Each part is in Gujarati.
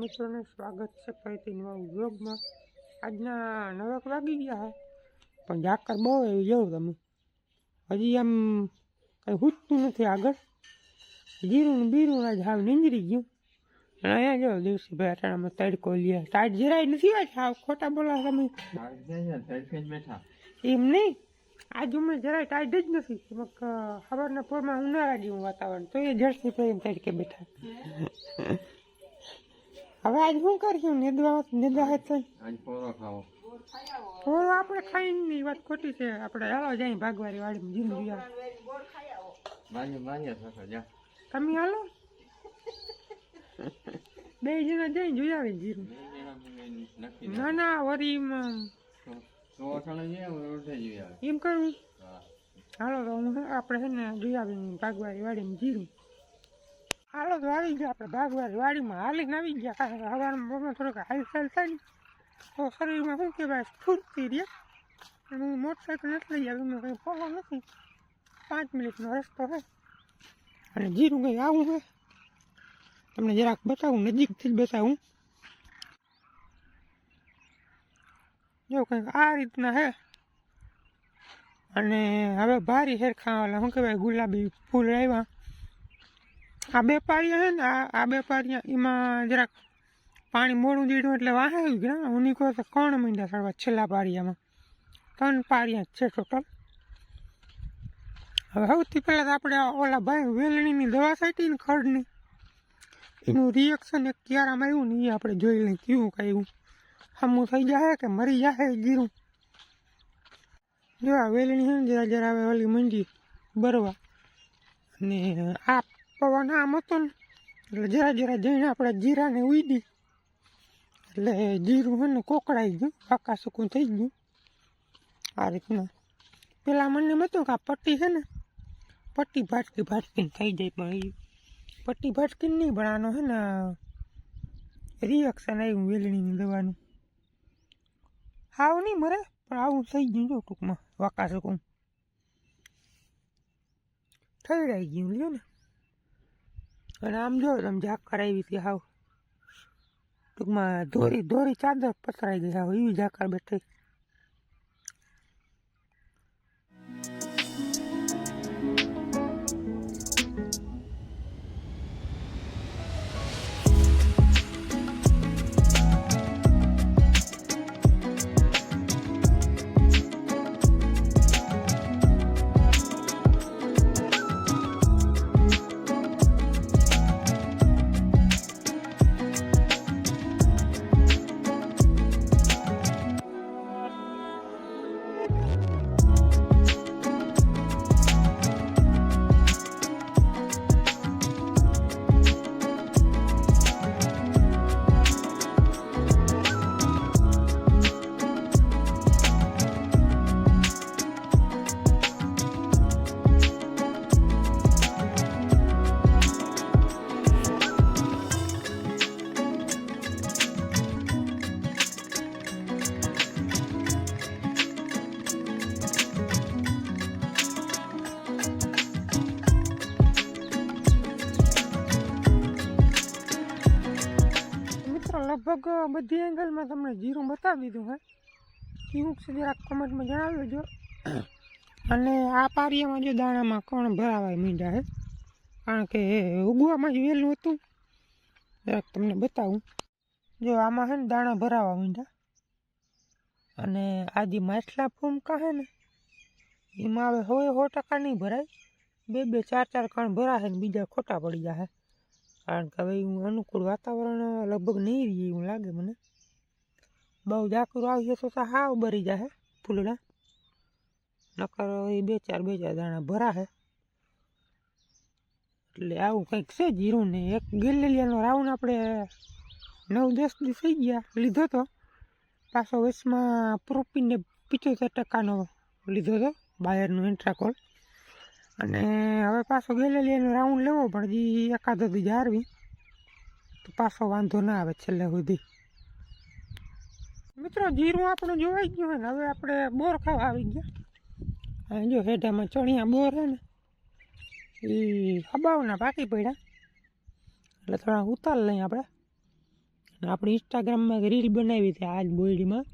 બધા મિત્રોને સ્વાગત છે ફરીથી નવા ઉદ્યોગમાં આજના નવક વાગી ગયા છે પણ ઝાકર બહુ એવી જવું તમે. હજી આમ કંઈ હૂટતું નથી આગળ. જીરું ને બીરું આજ હાવ નીંદરી ગયું. અને અહીંયા જો દિવસી ભાઈ અટાણામાં તડકો લે. ટાઈટ જરાય નથી વાત હાવ ખોટા બોલા તમે. એમ નહીં? આજ ઉમે જરાય ટાઈટ જ નથી. સવારના પોરમાં ઉનાળા જેવું વાતાવરણ તો એ જર્સી પહેરીને તડકે બેઠા. હવે આજ શું કરશું? નિદ્રા નિદ્રા થઈ પોરો આપણે ખાઈને ની વાત ખોટી છે. આપણે હાલો જાય ભાગવારી વાડીમાં જીમ જીયા તમે હાલો. બે જણા જઈને જોઈ આવી જીરું. ના ના આવે એમ કહ્યું હા. હાલો તો હું આપણે છે ને જોઈ આવીને ભાગવારી વાળી જીરું. હાલો તો આવી ગયા આપણે ભાગવારી વાડીમાં હાલીને આવી ગયા. કારણ કે સવારમાં બપોર થોડોક થાય ને. તો શરીરમાં શું કહેવાય? સ્ફૂર્તિ રહે. અને મોટરસાઇકલ નથી લઈ આવી મેં કંઈ ફોલો નથી. પાંચ મિનિટનો રસ્તો હોય. અને જીરું કંઈ આવું હોય? તમને જરાક બતાવું, નજીકથી જ બતાવું. જો કંઈક આ રીતના હે. અને હવે ભારી હેરખા શું કહેવાય, ગુલાબી ફૂલ આવ્યા. આ બે છે ને, આ બે પાળિયા એમાં જરાક પાણી મોડું દીધું એટલે વાહે આવી ગયા. હું નીકળો તો કોણ મહિના સડવા છેલ્લા પાળિયામાં ત્રણ પાળિયા જ છે ટોટલ હવે સૌથી પહેલાં તો આપણે ઓલા ભાઈ વેલણીની દવા સાટી ને ખડની. એનું રિએક્શન એક ક્યારામાં આવ્યું ને એ આપણે જોઈ લઈએ કેવું કાંઈ હમું થઈ જાય કે મરી જાય ગીરું? જો આ વેલણી છે ને, જરા જરા હવે ઓલી મંડી બરવા. અને આ પવન આમ હતો ને, એટલે જરા જરા જઈને આપણે જીરાને ઉડી એટલે જીરું મને કોકડાઈ ગયું, પાકા સૂકું થઈ ગયું. આ રીતના. પેલા મને એમ હતું કે આ પટ્ટી છે ને, પટ્ટી ભાટકી ભાટકીને થઈ જાય, પણ એ પટ્ટી ભાટકીને નહીં, પણ આનો છે ને રિએક્શન આવ્યું વેલણીની દવાનું હાવ નહીં મરે, પણ આવું થઈ ગયું જો ટૂંકમાં, વાકા શકું થઈ રહી ગયું, લ્યો ને. અને આમ જો તમે ઝાકર આવી હતી હાવ. ટૂંકમાં દોરી દોરી ચાદર પથરાઈ ગઈ હાવ એવી ઝાકર બેઠી. લગભગ બધી એંગલમાં તમને જીરું બતાવી દીધું હે. કેવું છે જરાક કમેન્ટમાં જણાવી દેજો. અને આ પારિયામાં જો દાણામાં કોણ ભરાવાય મીંડા હે. કારણ કે ઉગવામાં જ વહેલું હતું. જરાક તમને બતાવું. જો આમાં છે ને દાણા ભરાવા મીંડા. અને આ જે માછલા ફૂમકા છે ને, એમાં હવે સો ટકા નહીં ભરાય. બે બે ચાર ચાર કણ ભરાશે ને બીજા ખોટા પડી જાય કારણ કે હવે હું અનુકૂળ વાતાવરણ લગભગ નહીં રહી એવું લાગે મને. બહુ ઝાકરું આવી તો હાવ બરી જાય ફૂલડા. નકર એ બે ચાર બે ચાર દાણા ભરાશે એટલે આવું કંઈક છે જીરું ને એક ગેલેલિયાનો રાઉન્ડ આપણે નવ દસ દિવસ થઈ ગયા લીધો તો. પાછો વચમાં પ્રોપીને પિચોતેર ટકાનો લીધો તો, બાયરનું એન્ટ્રાકોલ અને હવે પાછો ગેલેલિયાનો રાઉન્ડ લેવો, પણ હજી એકાદો દી જારવી તો પાછો વાંધો ના આવે છેલ્લે સુધી. મિત્રો, જીરું આપણું જોવાઈ ગયું હોય ને, હવે આપણે બોર ખાવા આવી ગયા. અને જો હેઠામાં ચણિયા બોર હે ને એ હબાવના પાકી પડ્યા. એટલે થોડા ઉતાર લઈએ આપણે. આપણે ઇન્સ્ટાગ્રામમાં રીલ બનાવી હતી આજ બોયડીમાં,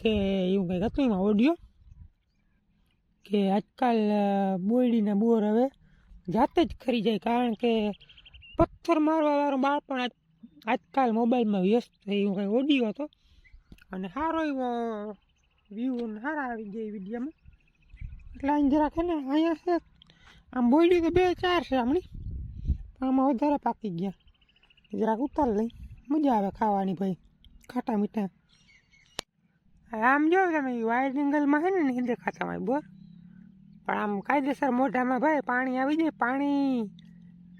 કે એવું કંઈક હતું એમાં ઓડિયો કે આજકાલ બોયડીના બોર હવે જાતે જ ખરી જાય. કારણ કે પથ્થર મારવાવાળું બાળપણ આજકાલ મોબાઈલમાં વ્યસ્ત એવું કંઈ ઓડિયો હતો. અને સારો એવો વ્યૂ સારા આવી ગયા વિડીયોમાં એટલે અહીં જરાક ને, અહીંયા છે. આમ બોયડી તો બે ચાર છે હમણી, પણ આમાં વધારે પાકી ગયા. જરાક ઉતાર લઈ. મજા આવે ખાવાની ભાઈ. ખાટા મીઠા. આમ જો તમે વાઇડ એંગલમાં છે ને નહીં દેખાતા મારી બોર પણ આમ કાયદેસર મોઢામાં ભાઈ પાણી આવી જાય, પાણી.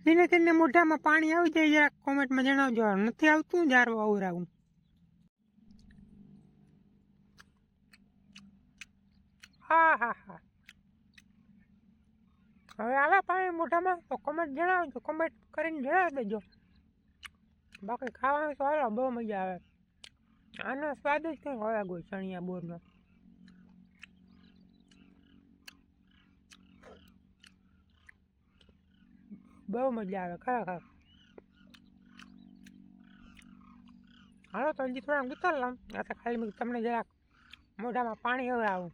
તેને તેને મોઢામાં પાણી આવી જાય, જરાક કોમેન્ટમાં જણાવજો. નથી આવતું, જારવા અવરાવું. હા હા હા. હવે આવે પાણી મોઢામાં, તો કોમેન્ટ જણાવજો, કોમેન્ટ કરીને જણાવી દેજો. બાકી ખાવાનું તો હાલો, બહુ મજા આવે. આનો સ્વાદ જ કંઈક હોય હોય, ચણિયા બોરનો. બહુ મજા આવે ખરેખર. હાલો તો હજી થોડા ઉતાર લઉં. આ તો ખાલી મેં તમને જરાક મોઢામાં પાણી હવે આવું.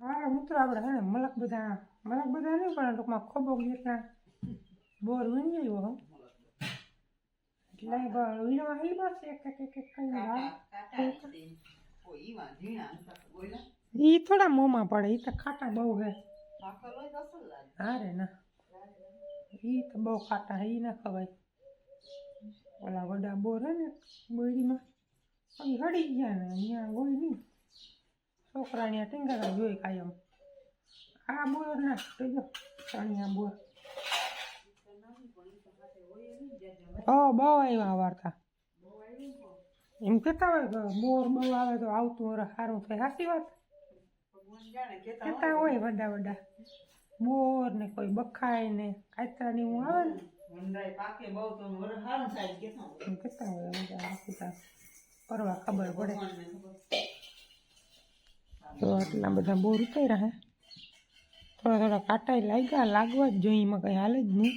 મારા મિત્રો આપણે હે ને મલક બધા મલક બધા નહીં પણ ટૂંકમાં ખોબો એટલા બોર વીણી ગયો હો. એટલે વીણવા હેલી બસ એક એક એક એક ઈ થોડા મોંમાં પડે ઈ તો ખાટા બહુ હે હા રે ના. ઈ તો બહુ ખાટા હે ઈ ના ખવાય ઓલા વડા બોર હે ને બોયડીમાં ઈ હળી ગયા ને અહીંયા હોય નહીં છોકરા ત્યાં ટીંગારા જોઈ કાયમ આ બોર ના તો જો ચણિયા બોર હા બહુ આવ્યા વાર્તા એમ કહેતા હોય કે બોર બહુ આવે તો આવતું વરસ સારું થાય સાચી વાત કહેતા હોય વડા વડા બોર ને કોઈ બખાય ને કાતરા ને એવું આવે ને. હોય. પરવા ખબર પડે. તો આટલા બધા બોર ઉતાર્યા હે. થોડા થોડા કાંટા લાગ્યા લાગવા જ જોઈએ એમાં કંઈ હાલે જ નહીં.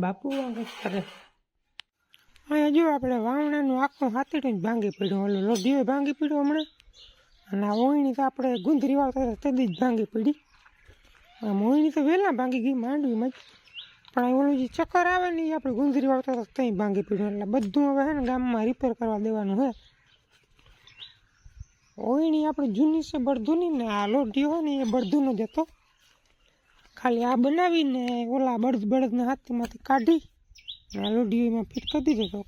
બાપુ વાગે કરે અહીંયા જો આપણે વાવણાનું આખું હાથીડું જ ભાંગી પડ્યું. ઓલો લોઢીઓ ભાંગી પડ્યું હમણાં. અને આ ઓયણી તો આપણે ગુંદરી વાવતા તદી જ ભાંગી પડી. આમ ઓયણી તો વહેલા ભાંગી ગઈ માંડવીમાં જ. પણ ઓલું જે ચક્કર આવે ને એ આપણે ગુંદરી વાવતા હતા ત્યાં ભાંગી પડ્યું. એટલે બધું હવે છે ને ગામમાં રિપેર કરવા દેવાનું હે. ઓયણી આપણે જૂની છે, બળદુની ને આ લોઢીઓ હોય ને એ બળદુનો જ હતો. ખાલી આ બનાવીને ઓલા બળદ બળદના હાથમાંથી કાઢી લોઢીઓ એમાં ફિટ કરી દીધો તો.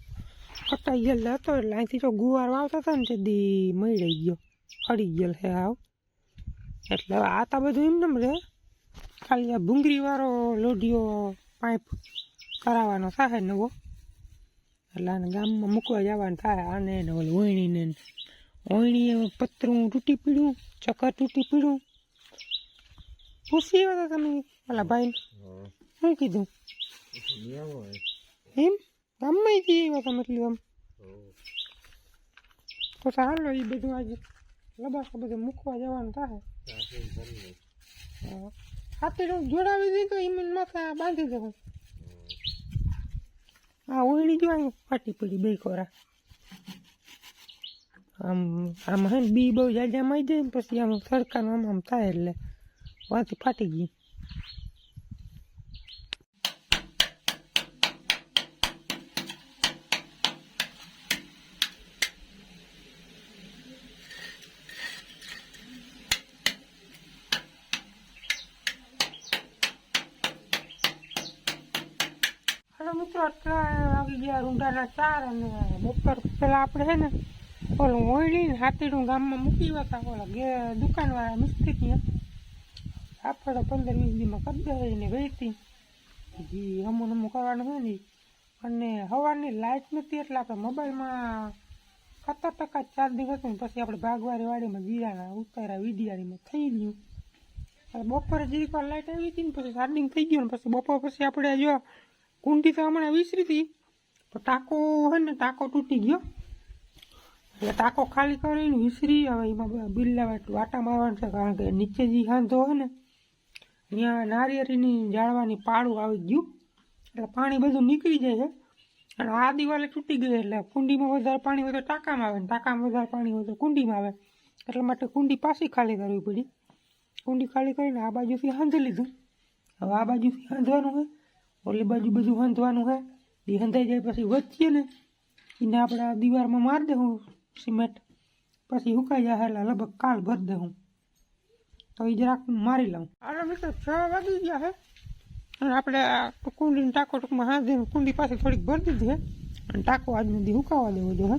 કટાઈ ગયેલ હતો એટલે અહીંથી જો ગુવાર વાવતા હતા ને તે દી મળી ગયો. અડી ગયેલ છે આવ. એટલે આ તો બધું એમ રે. ખાલી આ ભૂંગળીવાળો લોઢીઓ પાઇપ કરાવવાનો થાય નવો. એટલે આને ગામમાં મૂકવા જવાનું થાય. આને ને ઓલી ઓયણીને. ઓયણીએ પતરું તૂટી પીડ્યું ચક્કર તૂટી પીડ્યું. પૂછી આવ્યા હતા તમે ઓલા ભાઈ શું કીધું? એમ? ગામમાં જઈ આવ્યા તમે મતલબ આમ. તો ચાલો એ બધું આજે લબાસો બધું મૂકવા જવાનું થાય. હાથે જોડાવી તો એમ માથા બાંધી દેવું આ ઓળી જો અહીં ફાટી પડી બે ખોરા. આમ આમ હે બી બહુ જાજા મળી જાય ને પછી આમ તડકાનું આમ આમ થાય એટલે વાંચી ફાટી ગઈ. મિત્રો આટલા વાગી ગયા રૂંઢાના ચાર અને બપોર પેલા આપણે છે ને ઓલું ઓયડીને હાથીડું ગામમાં મૂકી હતા, ઓલા ગે દુકાનવાળા મિસ્ત્રી ત્યાં આપણે પંદર વીસ દીમાં કરી દે ને વેચતી હજી અમુક અમુક કરવાનું હોય ને અને સવારની લાઇટ નથી, એટલે આપણે મોબાઈલમાં સત્તર ટકા ચાર્જિંગ હતું પછી આપણે ભાગવારી વાડીમાં જીરાના ઉતાર્યા વિડિયાળીમાં થઈ ગયું. બપોરે જરીક વાર લાઇટ આવી હતી ને પછી ચાર્જિંગ થઈ ગયું ને પછી બપોર પછી આપણે જો કુંડી તો હમણાં વિસરી હતી. તો ટાંકો હોય ને, ટાંકો તૂટી ગયો. એટલે ટાંકો ખાલી કરીને વિસરી હવે એમાં બિલ્લા વાટા મારવાનું છે, કારણ કે નીચે જે હાંધો હોય ને, ત્યાં નારિયેળીની જાળવાની પાળું આવી ગયું. એટલે પાણી બધું નીકળી જાય છે. અને આ દિવાલે તૂટી ગઈ એટલે કુંડીમાં વધારે પાણી હોય તો ટાંકામાં આવે ને, ટાંકામાં વધારે પાણી હોય તો કુંડીમાં આવે. એટલા માટે કુંડી પાછી ખાલી કરવી પડી. કુંડી ખાલી કરીને આ બાજુથી હાંધી લીધું. હવે આ બાજુથી હાંધવાનું હોય. ઓલી બાજુ બધું હંધવાનું હોય એ હંધાઈ જાય પછી વચ્ચે ને? એને આપણે આ દીવારમાં મારી દઉં સિમેન્ટ. પછી સુકાઈ જાય એટલે લગભગ કાલ ભરી દઉં તો એ જરાક મારી લઉં. અરે મિત્રો, છ વાગી ગયા હે. અને આપણે આ કુંડીને ટાંકો ટૂંકમાં હાંધીને કુંડી પાસે થોડીક ભરી દીધી હે. અને ટાંકો આજ સુધી સુકાવા દેવો હે.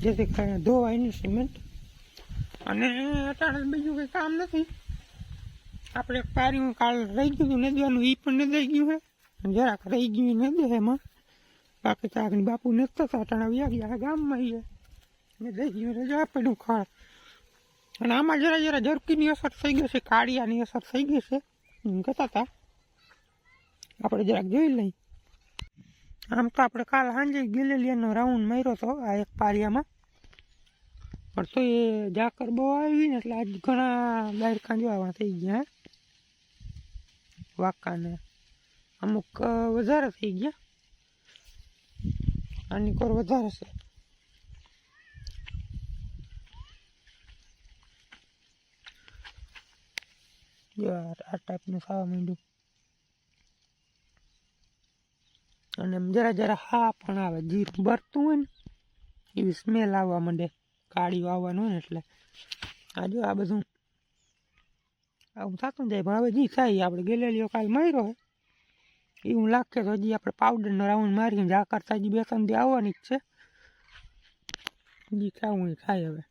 જેથી કરીને ધોવાય નહીં સિમેન્ટ. અને અટાણે બીજું કંઈ કામ નથી. આપણે પાર્યું કાલ રહી ગયું હતું દેવાનું એ પણ નદાઈ ગયું છે અને જરાક રહી ગયું એ દે એમાં. બાકી આગળ બાપુ નતા હતા અટાણા વ્યા ગયા ગામમાં એ. ને દઈ ગયું રજા પડ્યું ખળ અને આમાં જરા જરા જરકીની અસર થઈ ગઈ છે, કાળિયાની અસર થઈ ગઈ છે. એમ કહેતા હતા. આપણે જરાક જોઈ લઈ આમ તો આપણે કાલ સાંજે ગેલેલિયાનો રાઉન્ડ માર્યો હતો આ એક પારિયામાં પણ તો એ જાકર બહુ આવી ને એટલે આજ ઘણા દાયરકા જોવા થઈ ગયા. વાંકાને અમુક વધારે થઈ ગયા. આની કોર વધારે છે. યાર, આ ટાઈપનું ખાવા માંડ્યું. અને એમ જરા જરા હા પણ આવે. જીરું બરતું હોય ને, એવી સ્મેલ આવવા માંડે. કાળીઓ આવવાનું હોય ને એટલે. આ જો આ બધું. આવું થતું જાય, પણ હવે જી થાય. આપણે ગેલેલીઓ કાલ માર્યો હે. એવું લાગશે તો હજી આપણે પાવડરનો રાઉન્ડ મારીને જા કરતા હજી બે ત્રણ આવવાની જ છે. હજી ખાવું ખાય હવે.